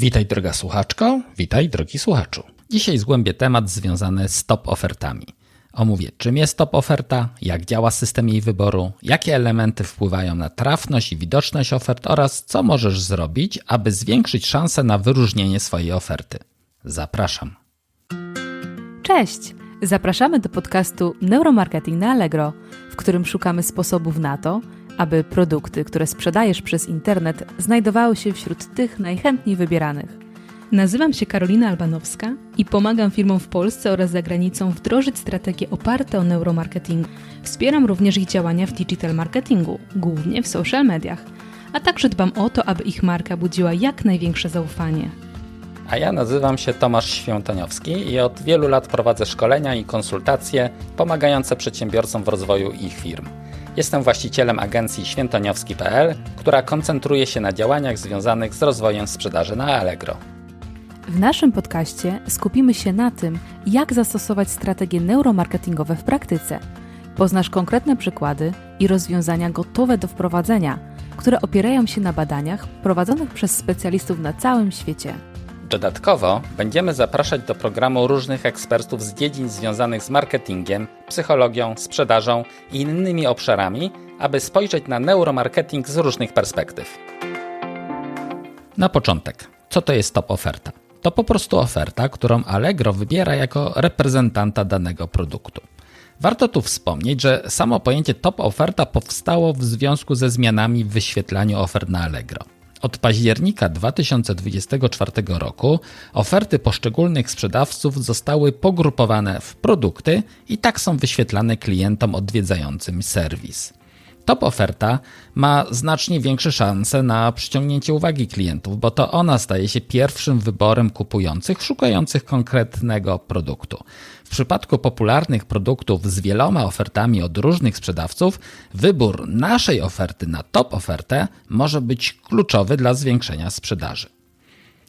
Witaj droga słuchaczko, witaj drogi słuchaczu. Dzisiaj zgłębię temat związany z top ofertami. Omówię czym jest top oferta, jak działa system jej wyboru, jakie elementy wpływają na trafność i widoczność ofert oraz co możesz zrobić, aby zwiększyć szanse na wyróżnienie swojej oferty. Zapraszam. Cześć! Zapraszamy do podcastu Neuromarketing na Allegro, w którym szukamy sposobów na to, aby produkty, które sprzedajesz przez internet, znajdowały się wśród tych najchętniej wybieranych. Nazywam się Karolina Albanowska i pomagam firmom w Polsce oraz za granicą wdrożyć strategie oparte o neuromarketingu. Wspieram również ich działania w digital marketingu, głównie w social mediach, a także dbam o to, aby ich marka budziła jak największe zaufanie. A ja nazywam się Tomasz Świątoniowski i od wielu lat prowadzę szkolenia i konsultacje pomagające przedsiębiorcom w rozwoju ich firm. Jestem właścicielem agencji świętoniowski.pl, która koncentruje się na działaniach związanych z rozwojem sprzedaży na Allegro. W naszym podcaście skupimy się na tym, jak zastosować strategie neuromarketingowe w praktyce. Poznasz konkretne przykłady i rozwiązania gotowe do wprowadzenia, które opierają się na badaniach prowadzonych przez specjalistów na całym świecie. Dodatkowo będziemy zapraszać do programu różnych ekspertów z dziedzin związanych z marketingiem, psychologią, sprzedażą i innymi obszarami, aby spojrzeć na neuromarketing z różnych perspektyw. Na początek, co to jest top oferta? To po prostu oferta, którą Allegro wybiera jako reprezentanta danego produktu. Warto tu wspomnieć, że samo pojęcie top oferta powstało w związku ze zmianami w wyświetlaniu ofert na Allegro. Od października 2024 roku oferty poszczególnych sprzedawców zostały pogrupowane w produkty i tak są wyświetlane klientom odwiedzającym serwis. Top oferta ma znacznie większe szanse na przyciągnięcie uwagi klientów, bo to ona staje się pierwszym wyborem kupujących szukających konkretnego produktu. W przypadku popularnych produktów z wieloma ofertami od różnych sprzedawców, wybór naszej oferty na top ofertę może być kluczowy dla zwiększenia sprzedaży.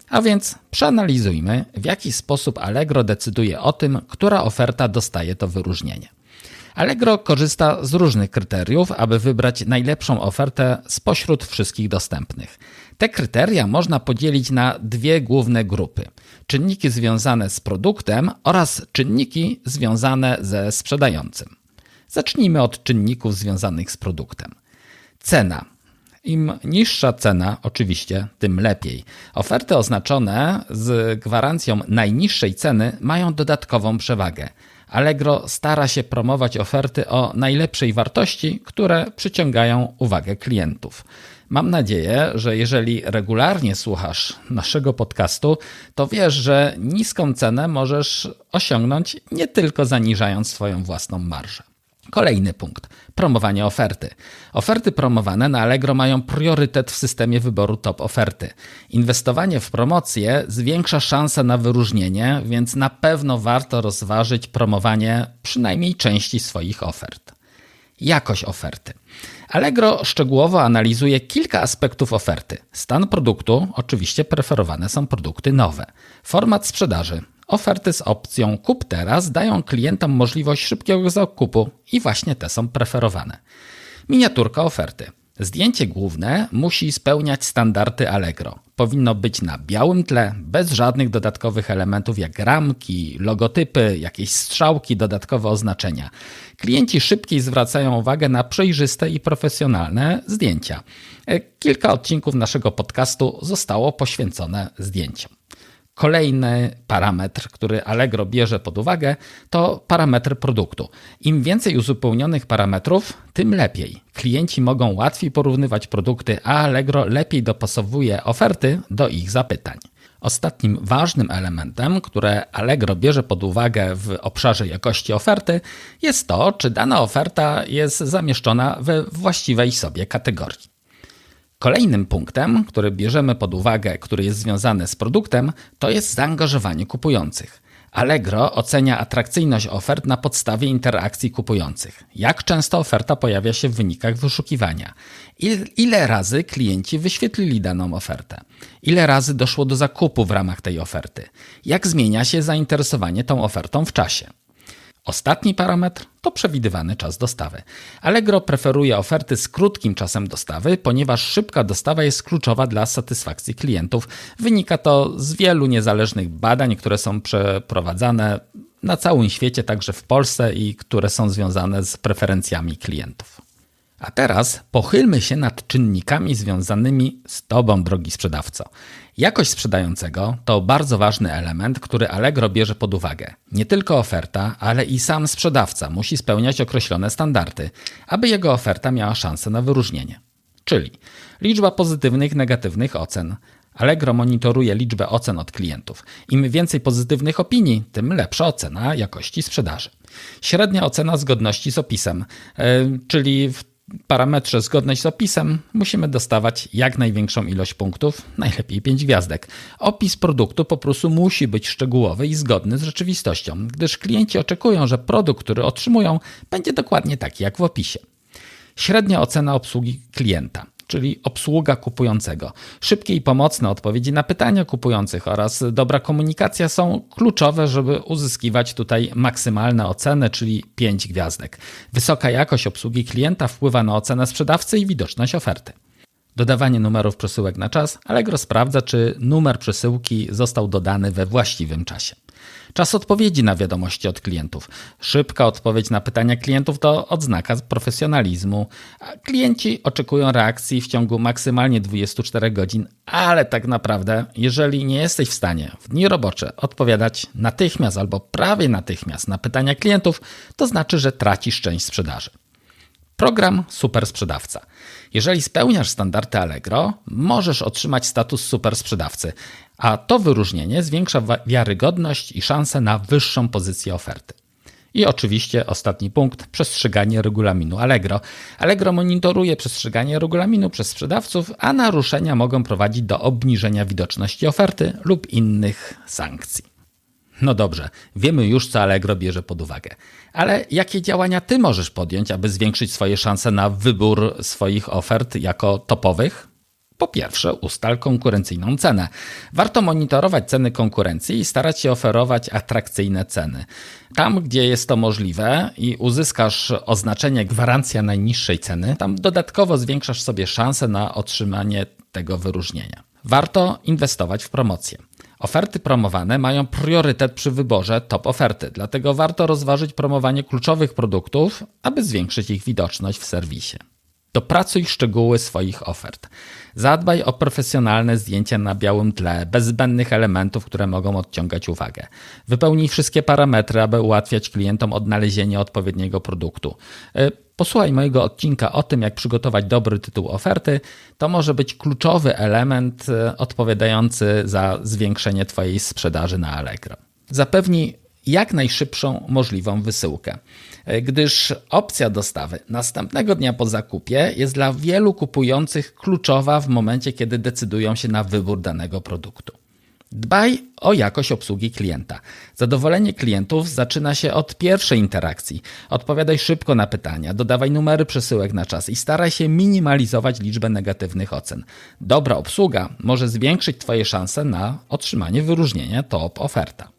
A więc przeanalizujmy, w jaki sposób Allegro decyduje o tym, która oferta dostaje to wyróżnienie. Allegro korzysta z różnych kryteriów, aby wybrać najlepszą ofertę spośród wszystkich dostępnych. Te kryteria można podzielić na dwie główne grupy: czynniki związane z produktem oraz czynniki związane ze sprzedającym. Zacznijmy od czynników związanych z produktem. Cena. Im niższa cena, oczywiście, tym lepiej. Oferty oznaczone z gwarancją najniższej ceny mają dodatkową przewagę. Allegro stara się promować oferty o najlepszej wartości, które przyciągają uwagę klientów. Mam nadzieję, że jeżeli regularnie słuchasz naszego podcastu, to wiesz, że niską cenę możesz osiągnąć nie tylko zaniżając swoją własną marżę. Kolejny punkt promowanie oferty. Oferty promowane na Allegro mają priorytet w systemie wyboru top oferty. Inwestowanie w promocję zwiększa szanse na wyróżnienie, więc na pewno warto rozważyć promowanie przynajmniej części swoich ofert. Jakość oferty. Allegro szczegółowo analizuje kilka aspektów oferty. Stan produktu, oczywiście preferowane są produkty nowe. Format sprzedaży, Oferty z opcją kup teraz dają klientom możliwość szybkiego zakupu i właśnie te są preferowane. Miniaturka oferty. Zdjęcie główne musi spełniać standardy Allegro. Powinno być na białym tle, bez żadnych dodatkowych elementów jak ramki, logotypy, jakieś strzałki, dodatkowe oznaczenia. Klienci szybciej zwracają uwagę na przejrzyste i profesjonalne zdjęcia. Kilka odcinków naszego podcastu zostało poświęcone zdjęciom. Kolejny parametr, który Allegro bierze pod uwagę, to parametr produktu. Im więcej uzupełnionych parametrów, tym lepiej. Klienci mogą łatwiej porównywać produkty, a Allegro lepiej dopasowuje oferty do ich zapytań. Ostatnim ważnym elementem, które Allegro bierze pod uwagę w obszarze jakości oferty, jest to, czy dana oferta jest zamieszczona we właściwej sobie kategorii. Kolejnym punktem, który bierzemy pod uwagę, który jest związany z produktem, to jest zaangażowanie kupujących. Allegro ocenia atrakcyjność ofert na podstawie interakcji kupujących. Jak często oferta pojawia się w wynikach wyszukiwania? Ile razy klienci wyświetlili daną ofertę? Ile razy doszło do zakupu w ramach tej oferty? Jak zmienia się zainteresowanie tą ofertą w czasie? Ostatni parametr to przewidywany czas dostawy. Allegro preferuje oferty z krótkim czasem dostawy, ponieważ szybka dostawa jest kluczowa dla satysfakcji klientów. Wynika to z wielu niezależnych badań, które są przeprowadzane na całym świecie, także w Polsce i które są związane z preferencjami klientów. A teraz pochylmy się nad czynnikami związanymi z Tobą, drogi sprzedawco. Jakość sprzedającego to bardzo ważny element, który Allegro bierze pod uwagę. Nie tylko oferta, ale i sam sprzedawca musi spełniać określone standardy, aby jego oferta miała szansę na wyróżnienie. Czyli liczba pozytywnych, negatywnych ocen. Allegro monitoruje liczbę ocen od klientów. Im więcej pozytywnych opinii, tym lepsza ocena jakości sprzedaży. Średnia ocena zgodności z opisem, yy, czyli w parametrze zgodność z opisem musimy dostawać jak największą ilość punktów, najlepiej 5 gwiazdek. Opis produktu po prostu musi być szczegółowy i zgodny z rzeczywistością, gdyż klienci oczekują, że produkt, który otrzymują, będzie dokładnie taki jak w opisie. Średnia ocena obsługi klienta czyli obsługa kupującego. Szybkie i pomocne odpowiedzi na pytania kupujących oraz dobra komunikacja są kluczowe, żeby uzyskiwać tutaj maksymalne oceny, czyli 5 gwiazdek. Wysoka jakość obsługi klienta wpływa na ocenę sprzedawcy i widoczność oferty. Dodawanie numerów przesyłek na czas Allegro sprawdza, czy numer przesyłki został dodany we właściwym czasie. Czas odpowiedzi na wiadomości od klientów. Szybka odpowiedź na pytania klientów to odznaka profesjonalizmu. Klienci oczekują reakcji w ciągu maksymalnie 24 godzin, ale tak naprawdę, jeżeli nie jesteś w stanie w dni robocze odpowiadać natychmiast albo prawie natychmiast na pytania klientów, to znaczy, że tracisz część sprzedaży. Program Super Sprzedawca. Jeżeli spełniasz standardy Allegro, możesz otrzymać status super sprzedawcy, a to wyróżnienie zwiększa wiarygodność i szanse na wyższą pozycję oferty. I oczywiście ostatni punkt przestrzeganie regulaminu Allegro. Allegro monitoruje przestrzeganie regulaminu przez sprzedawców, a naruszenia mogą prowadzić do obniżenia widoczności oferty lub innych sankcji. No dobrze, wiemy już, co Allegro bierze pod uwagę. Ale jakie działania ty możesz podjąć, aby zwiększyć swoje szanse na wybór swoich ofert jako topowych? Po pierwsze, ustal konkurencyjną cenę. Warto monitorować ceny konkurencji i starać się oferować atrakcyjne ceny. Tam, gdzie jest to możliwe i uzyskasz oznaczenie gwarancja najniższej ceny, tam dodatkowo zwiększasz sobie szanse na otrzymanie tego wyróżnienia. Warto inwestować w promocję. Oferty promowane mają priorytet przy wyborze top oferty, dlatego warto rozważyć promowanie kluczowych produktów, aby zwiększyć ich widoczność w serwisie. Dopracuj szczegóły swoich ofert. Zadbaj o profesjonalne zdjęcia na białym tle, bez zbędnych elementów, które mogą odciągać uwagę. Wypełnij wszystkie parametry, aby ułatwiać klientom odnalezienie odpowiedniego produktu. E, posłuchaj mojego odcinka o tym, jak przygotować dobry tytuł oferty. To może być kluczowy element e, odpowiadający za zwiększenie Twojej sprzedaży na Allegro. Zapewnij jak najszybszą możliwą wysyłkę, e, gdyż opcja dostawy następnego dnia po zakupie jest dla wielu kupujących kluczowa w momencie, kiedy decydują się na wybór danego produktu. Dbaj o jakość obsługi klienta. Zadowolenie klientów zaczyna się od pierwszej interakcji. Odpowiadaj szybko na pytania, dodawaj numery przesyłek na czas i staraj się minimalizować liczbę negatywnych ocen. Dobra obsługa może zwiększyć Twoje szanse na otrzymanie wyróżnienia top oferta.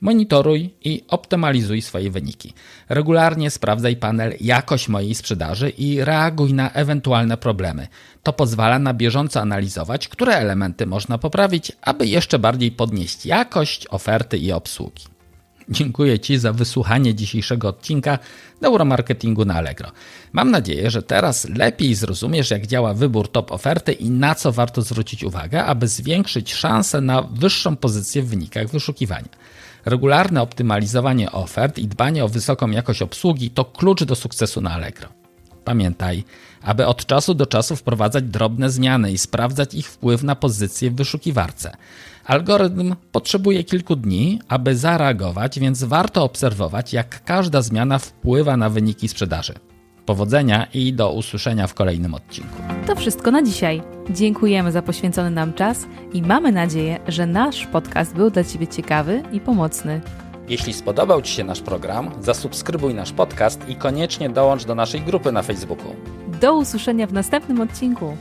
Monitoruj i optymalizuj swoje wyniki. Regularnie sprawdzaj panel jakość mojej sprzedaży i reaguj na ewentualne problemy. To pozwala na bieżąco analizować, które elementy można poprawić, aby jeszcze bardziej podnieść jakość oferty i obsługi. Dziękuję Ci za wysłuchanie dzisiejszego odcinka Neuromarketingu na Allegro. Mam nadzieję, że teraz lepiej zrozumiesz, jak działa wybór top oferty i na co warto zwrócić uwagę, aby zwiększyć szanse na wyższą pozycję w wynikach wyszukiwania. Regularne optymalizowanie ofert i dbanie o wysoką jakość obsługi to klucz do sukcesu na Allegro. Pamiętaj, aby od czasu do czasu wprowadzać drobne zmiany i sprawdzać ich wpływ na pozycję w wyszukiwarce. Algorytm potrzebuje kilku dni, aby zareagować, więc warto obserwować, jak każda zmiana wpływa na wyniki sprzedaży. Powodzenia i do usłyszenia w kolejnym odcinku. To wszystko na dzisiaj. Dziękujemy za poświęcony nam czas i mamy nadzieję, że nasz podcast był dla Ciebie ciekawy i pomocny. Jeśli spodobał Ci się nasz program, zasubskrybuj nasz podcast i koniecznie dołącz do naszej grupy na Facebooku. Do usłyszenia w następnym odcinku.